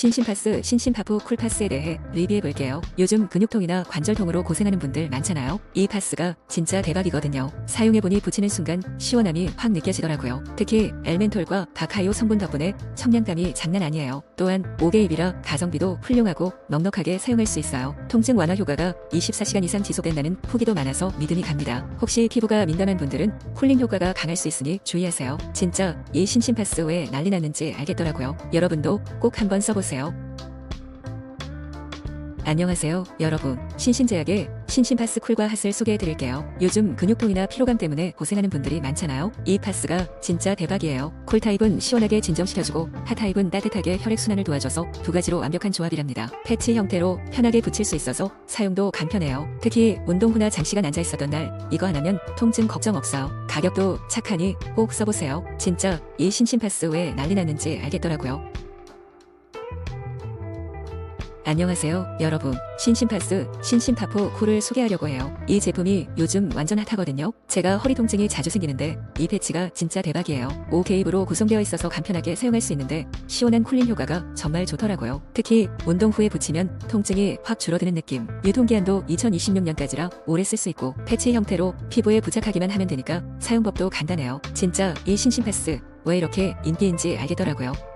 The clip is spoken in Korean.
신심파스, 신심파프 쿨파스에 대해 리뷰해볼게요. 요즘 근육통이나 관절통으로 고생하는 분들 많잖아요. 이 파스가 진짜 대박이거든요. 사용해보니 붙이는 순간 시원함이 확 느껴지더라고요. 특히 엘멘톨과 바카이오 성분 덕분에 청량감이 장난 아니에요. 또한 5개 입이라 가성비도 훌륭하고 넉넉하게 사용할 수 있어요. 통증 완화 효과가 24시간 이상 지속된다는 후기도 많아서 믿음이 갑니다. 혹시 피부가 민감한 분들은 쿨링 효과가 강할 수 있으니 주의하세요. 진짜 이 신심파스 왜 난리 났는지 알겠더라고요. 여러분도 꼭 한번 써보세요. 안녕하세요, 여러분. 신신제약의 신심파스 쿨과 핫을 소개해드릴게요. 요즘 근육통이나 피로감 때문에 고생하는 분들이 많잖아요. 이 파스가 진짜 대박이에요. 쿨 타입은 시원하게 진정시켜주고 핫 타입은 따뜻하게 혈액순환을 도와줘서 두 가지로 완벽한 조합이랍니다. 패치 형태로 편하게 붙일 수 있어서 사용도 간편해요. 특히 운동 후나 장시간 앉아 있었던 날 이거 하나면 통증 걱정 없어요. 가격도 착하니 꼭 써보세요. 진짜 이 신심파스 왜 난리 났는지 알겠더라고요. 안녕하세요, 여러분. 신심파스, 신심파포 쿨을 소개하려고 해요. 이 제품이 요즘 완전 핫하거든요. 제가 허리 통증이 자주 생기는데 이 패치가 진짜 대박이에요. 5개입으로 구성되어 있어서 간편하게 사용할 수 있는데 시원한 쿨링 효과가 정말 좋더라고요. 특히 운동 후에 붙이면 통증이 확 줄어드는 느낌. 유통기한도 2026년까지라 오래 쓸 수 있고 패치 형태로 피부에 부착하기만 하면 되니까 사용법도 간단해요. 진짜 이 신심파스 왜 이렇게 인기인지 알겠더라고요.